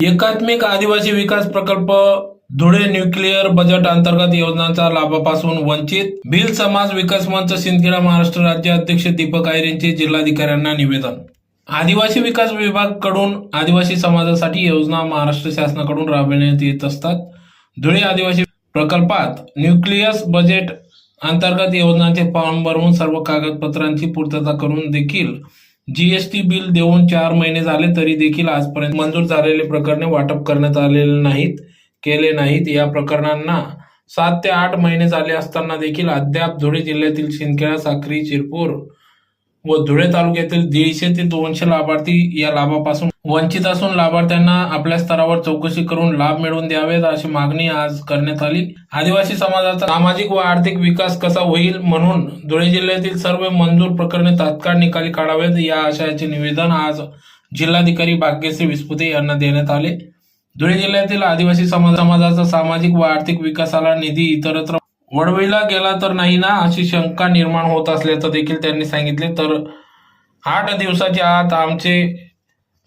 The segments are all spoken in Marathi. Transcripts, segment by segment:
एकात्मिक आदिवासी विकास प्रकल्प धुळे न्यूक्लिअर बजेट अंतर्गत योजनांचा लाभापासून वंचित भिल समाज विकास मंच सिंदखेडा महाराष्ट्र राज्य अध्यक्ष दीपक आयरेंचे जिल्हाधिकाऱ्यांना निवेदन. आदिवासी विकास विभागकडून आदिवासी समाजासाठी योजना महाराष्ट्र शासनाकडून राबविण्यात येत असतात. धुळे आदिवासी प्रकल्पात न्यूक्लियस बजेट अंतर्गत योजनांचे फॉर्म भरून सर्व कागदपत्रांची पूर्तता करून देखील जीएसटी बिल देऊन चार महिने झाले तरी देखील आजपर्यंत मंजूर झालेले प्रकरणे वाटप करण्यात आलेले नाहीत केले नाहीत. या प्रकरणांना सात ते आठ महिने झाले असताना देखील अद्याप धुळे जिल्ह्यातील शिंदखेडा साक्री शिरपूर व धुळे तालुक्यातील दीडशे ते दोनशे लाभार्थी या लाभापासून वंचित असून लाभार्थ्यांना आपल्या स्तरावर चौकशी करून लाभ मिळवून द्यावेत अशी मागणी आज करण्यात आली. आदिवासी समाजाचा सामाजिक व आर्थिक विकास कसा होईल म्हणून धुळे जिल्ह्यातील सर्व मंजूर प्रकरणे तात्काळ निकाली काढावेत या आशयाचे निवेदन आज जिल्हाधिकारी भाग्यश्री विस्पुते यांना देण्यात आले. धुळे जिल्ह्यातील आदिवासी समाज समाजाचा सामाजिक व आर्थिक विकासाला निधी इतरत्र वळविला गेला तर नाही ना? अशी शंका निर्माण होत असल्याचं देखील त्यांनी सांगितले. तर आठ दिवसाच्या आत आमचे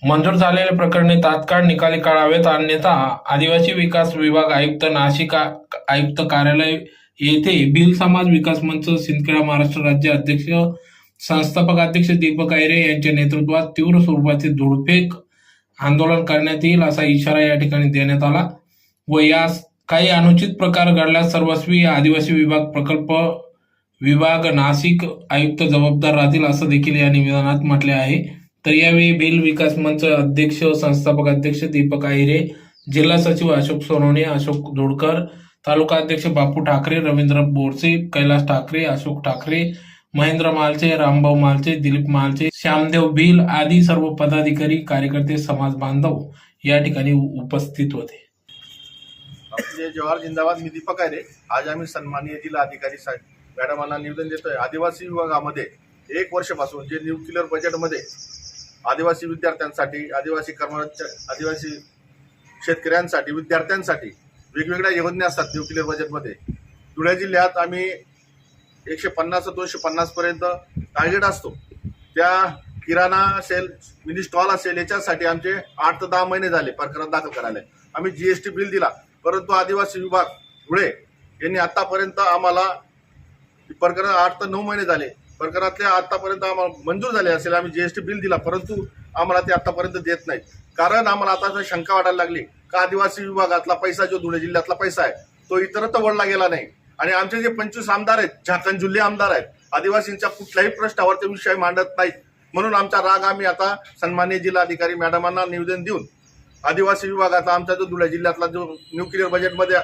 मंजूर झालेले प्रकरणे तात्काळ निकाली काढावेत. अन्यथा आदिवासी विकास विभाग आयुक्त नाशिक आयुक्त कार्यालय येथे बिल समाज विकास मंच सिंदखेडा महाराष्ट्र राज्य अध्यक्ष संस्थापक अध्यक्ष दीपक आयरे यांच्या नेतृत्वात तीव्र स्वरूपाचे धुडफेक आंदोलन करण्यात येईल असा इशारा या ठिकाणी देण्यात आला व यास काही अनुचित प्रकार घडल्यास सर्वस्वी आदिवासी विभाग प्रकल्प विभाग नाशिक आयुक्त जबाबदार राहतील असं देखील या निवेदनात म्हटले आहे. तर यावेळी भिल विकास मंच अध्यक्ष संस्थापक अध्यक्ष दीपक आहिरे जिल्हा सचिव अशोक सोनवणे अशोक धोडकर तालुका अध्यक्ष बापू ठाकरे रवींद्र बोरसे कैलास ठाकरे अशोक ठाकरे महेंद्र मालचे रामभाऊ मालचे दिलीप मालचे श्यामदेव भिल आदी सर्व पदाधिकारी कार्यकर्ते समाज बांधव या ठिकाणी उपस्थित होते. आपले जवाहर जिंदाबाद मी दीपक आहे आज आम्ही सन्माननीय जिल्हा अधिकारी साहेब मॅडमांना निवेदन देतोय. आदिवासी विभागामध्ये एक वर्षापासून जे न्यूक्लिअर बजेटमध्ये आदिवासी विद्यार्थ्यांसाठी आदिवासी कर्मचारी आदिवासी शेतकऱ्यांसाठी विद्यार्थ्यांसाठी वेगवेगळ्या योजना असतात न्यूक्लिअर बजेटमध्ये धुळे जिल्ह्यात आम्ही एकशे पन्नास दोनशे पन्नासपर्यंत टार्गेट असतो. त्या किराणा असेल मिनी स्टॉल असेल याच्यासाठी आमचे आठ ते दहा महिने झाले प्रकरण दाखल करायला. आम्ही जीएसटी बिल दिला. परंतु आदिवासी विभाग धुळे यांनी आतापर्यंत आम्हाला प्रकरण आठ ते नऊ महिने झाले प्रकरणातले आतापर्यंत आम्हाला मंजूर झाले असेल आम्ही जीएसटी बिल दिला परंतु आम्हाला ते आतापर्यंत देत नाही. कारण आम्हाला आता शंका वाटायला लागली का आदिवासी विभागातला पैसा जो धुळे जिल्ह्यातला पैसा आहे तो इतरत्र वळला गेला नाही. आणि आमचे जे पंचवीस आमदार आहेत झाकण आमदार आहेत आदिवासींच्या कुठल्याही प्रश्नावर ते विषय मांडत नाहीत. म्हणून आमचा राग आम्ही आता सन्मान्य जिल्हाधिकारी मॅडमांना निवेदन देऊन आदिवासी विभागाचा आमचा जो धुळे जिल्ह्यातला जो न्यूक्लिअर बजेटमध्ये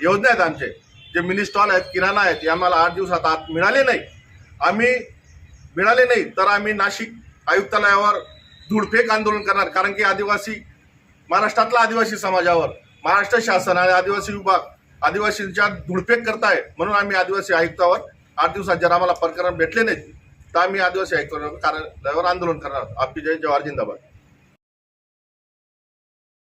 योजना आहेत आमचे जे मिनी स्टॉल आहेत किराणा आहेत हे आम्हाला आठ दिवसात आत मिळाले नाही. आम्ही मिळाले नाही तर आम्ही नाशिक आयुक्तालयावर धुडफेक आंदोलन करणार. कारण की आदिवासी महाराष्ट्रातला आदिवासी समाजावर महाराष्ट्र शासन आणि आदिवासी विभाग आदिवासींच्या धुडफेक करताय म्हणून आम्ही आदिवासी आयुक्तावर आठ दिवसात जर आम्हाला प्रकरण भेटले नाही तर आम्ही आदिवासी आयुक्तावर कार्यालयावर आंदोलन करणार आपली जय जवाहर जिंदाबाद.